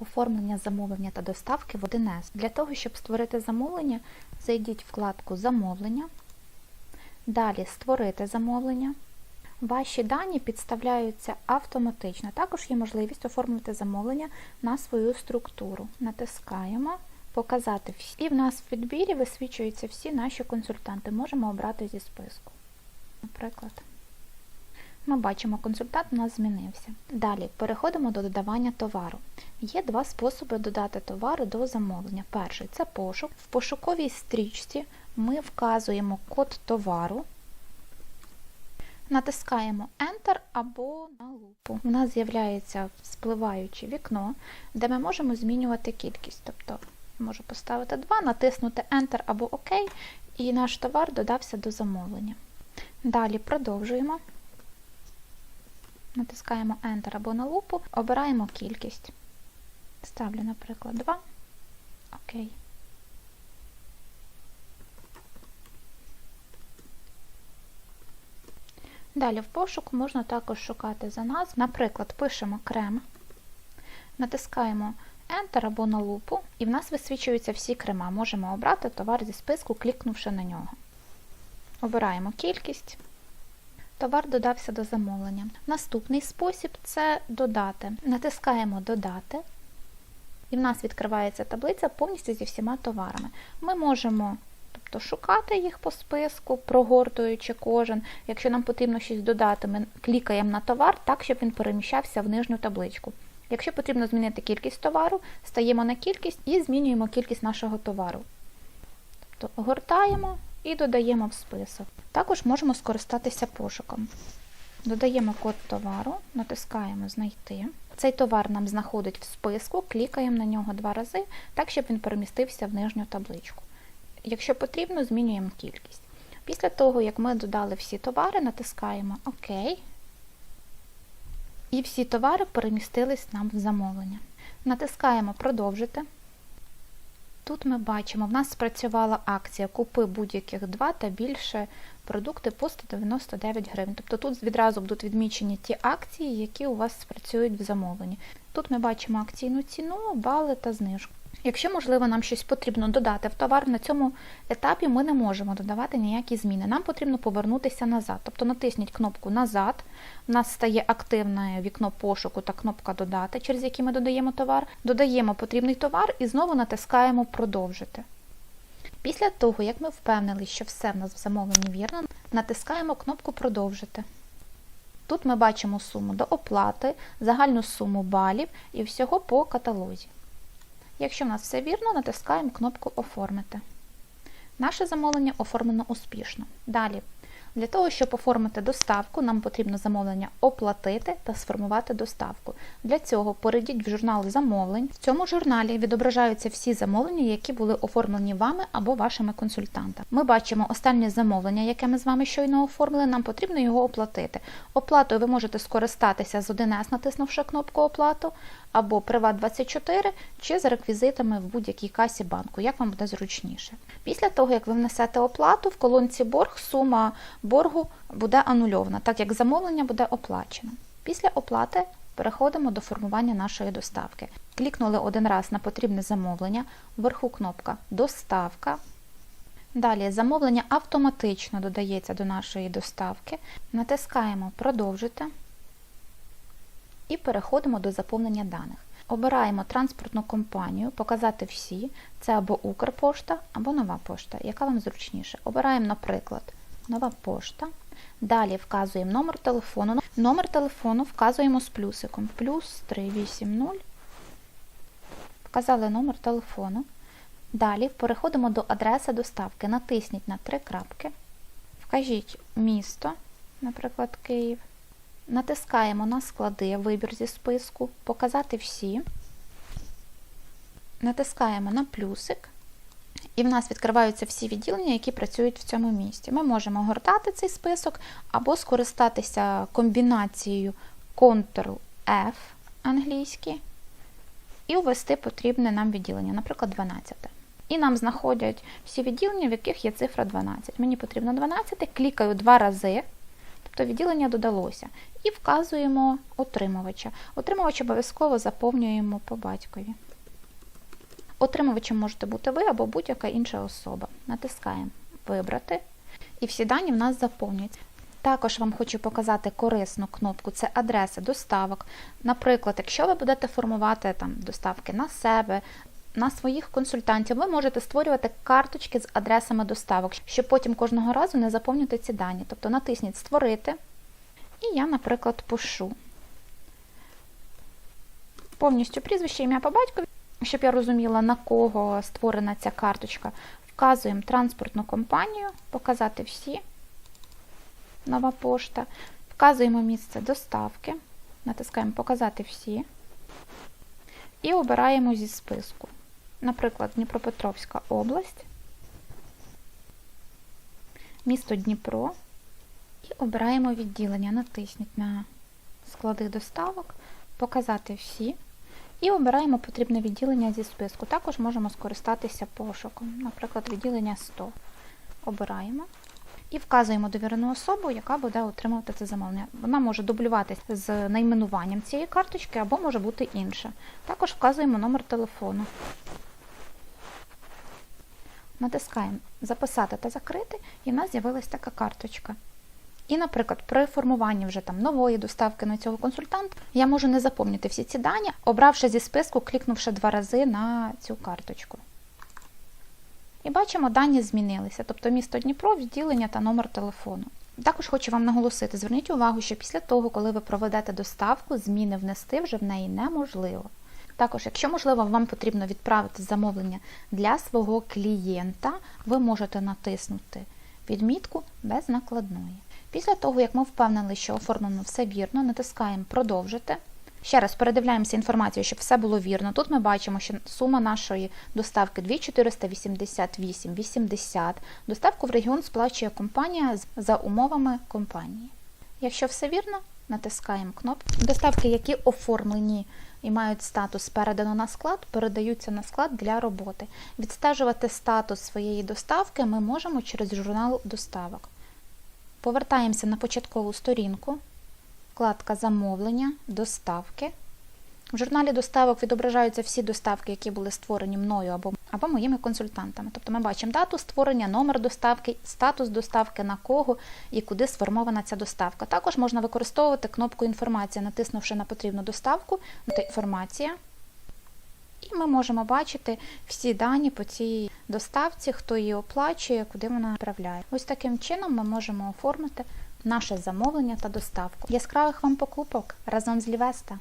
Оформлення замовлення та доставки в 1С. Для того, щоб створити замовлення, зайдіть в вкладку Замовлення. Далі Створити замовлення. Ваші дані підставляються автоматично. Також є можливість оформити замовлення на свою структуру. Натискаємо Показати всі. І в нас в підбірі висвічуються всі наші консультанти. Можемо обрати зі списку. Наприклад. Ми бачимо, консультант у нас змінився. Далі переходимо до додавання товару. Є два способи додати товари до замовлення. Перший це пошук. В пошуковій стрічці ми вказуємо код товару, натискаємо Enter або на лупу. У нас з'являється спливаюче вікно, де ми можемо змінювати кількість. Тобто можу поставити 2, натиснути Enter або ОК, і наш товар додався до замовлення. Далі продовжуємо. Натискаємо Enter або на лупу, обираємо кількість. Ставлю, наприклад, 2. Окей. Далі в пошуку можна також шукати за назву. Наприклад, пишемо крем, натискаємо Enter або на лупу, і в нас висвічуються всі крема. Можемо обрати товар зі списку, клікнувши на нього. Обираємо кількість. Товар додався до замовлення. Наступний спосіб це додати. Натискаємо Додати, і в нас відкривається таблиця повністю зі всіма товарами. Ми можемо тобто, шукати їх по списку, прогортуючи кожен. Якщо нам потрібно щось додати, ми клікаємо на товар так, щоб він переміщався в нижню табличку. Якщо потрібно змінити кількість товару, стаємо на кількість і змінюємо кількість нашого товару. Тобто гортаємо і додаємо в список. Також можемо скористатися пошуком. Додаємо код товару, натискаємо Знайти. Цей товар нам знаходить в списку, клікаємо на нього два рази, так, щоб він перемістився в нижню табличку. Якщо потрібно, змінюємо кількість. Після того, як ми додали всі товари, натискаємо ОК. І всі товари перемістились нам в замовлення. Натискаємо Продовжити. Тут ми бачимо, в нас спрацювала акція Купи будь-яких два та більше продукти по 199 гривень. Тобто тут відразу будуть відмічені ті акції, які у вас спрацюють в замовленні. Тут ми бачимо акційну ціну, бали та знижку. Якщо, можливо, нам щось потрібно додати в товар, на цьому етапі ми не можемо додавати ніякі зміни. Нам потрібно повернутися назад. Тобто натисніть кнопку Назад, у нас стає активне вікно пошуку та кнопка Додати, через які ми додаємо товар. Додаємо потрібний товар і знову натискаємо Продовжити. Після того, як ми впевнилися, що все в нас в замовленні вірно, натискаємо кнопку Продовжити. Тут ми бачимо суму до оплати, загальну суму балів і всього по каталозі. Якщо в нас все вірно, натискаємо кнопку Оформити. Наше замовлення оформлено успішно. Далі, для того, щоб оформити доставку, нам потрібно замовлення оплатити та сформувати доставку. Для цього перейдіть в журнал замовлень. В цьому журналі відображаються всі замовлення, які були оформлені вами або вашими консультантами. Ми бачимо останнє замовлення, яке ми з вами щойно оформили, нам потрібно його оплатити. Оплатою ви можете скористатися з 1С, натиснувши кнопку Оплату, або Приват24, чи за реквізитами в будь-якій касі банку, як вам буде зручніше. Після того, як ви внесете оплату, в колонці борг сума боргу буде анульована, так як замовлення буде оплачено. Після оплати переходимо до формування нашої доставки. Клікнули один раз на потрібне замовлення, вверху кнопка Доставка. Далі замовлення автоматично додається до нашої доставки. Натискаємо Продовжити і переходимо до заповнення даних. Обираємо транспортну компанію, показати всі, це або Укрпошта, або нова пошта, яка вам зручніше. Обираємо, наприклад, нова пошта. Далі вказуємо номер телефону. Номер телефону вказуємо з плюсиком. Плюс 380. Вказали номер телефону. Далі переходимо до адреси доставки. Натисніть на три крапки. Вкажіть місто, наприклад, Київ. Натискаємо на склади, вибір зі списку, показати всі. Натискаємо на плюсик. І в нас відкриваються всі відділення, які працюють в цьому місці. Ми можемо гортати цей список або скористатися комбінацією Ctrl-F англійський і ввести потрібне нам відділення, наприклад, 12. І нам знаходять всі відділення, в яких є цифра 12. Мені потрібно 12, клікаю два рази. Тобто відділення додалося. І вказуємо отримувача. Отримувач обов'язково заповнюємо по батькові. Отримувачем можете бути ви або будь-яка інша особа. Натискаємо Вибрати. І всі дані в нас заповнюються. Також вам хочу показати корисну кнопку це адреси доставок. Наприклад, якщо ви будете формувати там доставки на себе, на своїх консультантів, ви можете створювати карточки з адресами доставок, щоб потім кожного разу не заповнювати ці дані. Тобто натисніть Створити. І я, наприклад, пишу повністю прізвище, ім'я по батькові, щоб я розуміла, на кого створена ця карточка. Вказуємо транспортну компанію, показати всі нова пошта. Вказуємо місце доставки, натискаємо Показати всі і обираємо зі списку. Наприклад, Дніпропетровська область, місто Дніпро. І обираємо відділення. Натисніть на склади доставок, показати всі. І обираємо потрібне відділення зі списку. Також можемо скористатися пошуком. Наприклад, відділення 100. Обираємо. І вказуємо довірену особу, яка буде отримувати це замовлення. Вона може дублюватися з найменуванням цієї карточки або може бути інша. Також вказуємо номер телефону. Натискаємо Записати та закрити, і в нас з'явилась така карточка. І, наприклад, при формуванні вже там нової доставки на цього консультанта я можу не заповнити всі ці дані, обравши зі списку, клікнувши два рази на цю карточку. І бачимо, дані змінилися, тобто місто Дніпро, відділення та номер телефону. Також хочу вам наголосити, зверніть увагу, що після того, коли ви проведете доставку, зміни внести вже в неї неможливо. Також, якщо можливо, вам потрібно відправити замовлення для свого клієнта, ви можете натиснути відмітку без накладної. Після того, як ми впевнили, що оформлено все вірно, натискаємо Продовжити. Ще раз передивляємося інформацію, щоб все було вірно. Тут ми бачимо, що сума нашої доставки 2488,80. Доставку в регіон сплачує компанія за умовами компанії. Якщо все вірно, натискаємо кнопку. Доставки, які оформлені і мають статус передано на склад, передаються на склад для роботи. Відстежувати статус своєї доставки ми можемо через журнал доставок. Повертаємося на початкову сторінку, вкладка Замовлення, доставки. В журналі доставок відображаються всі доставки, які були створені мною або, або моїми консультантами. Тобто ми бачимо дату створення, номер доставки, статус доставки, на кого і куди сформована ця доставка. Також можна використовувати кнопку Інформація, натиснувши на потрібну доставку, інформація. І ми можемо бачити всі дані по цій доставці, хто її оплачує, куди вона направляє. Ось таким чином ми можемо оформити наше замовлення та доставку. Яскравих вам покупок разом з Лівеста!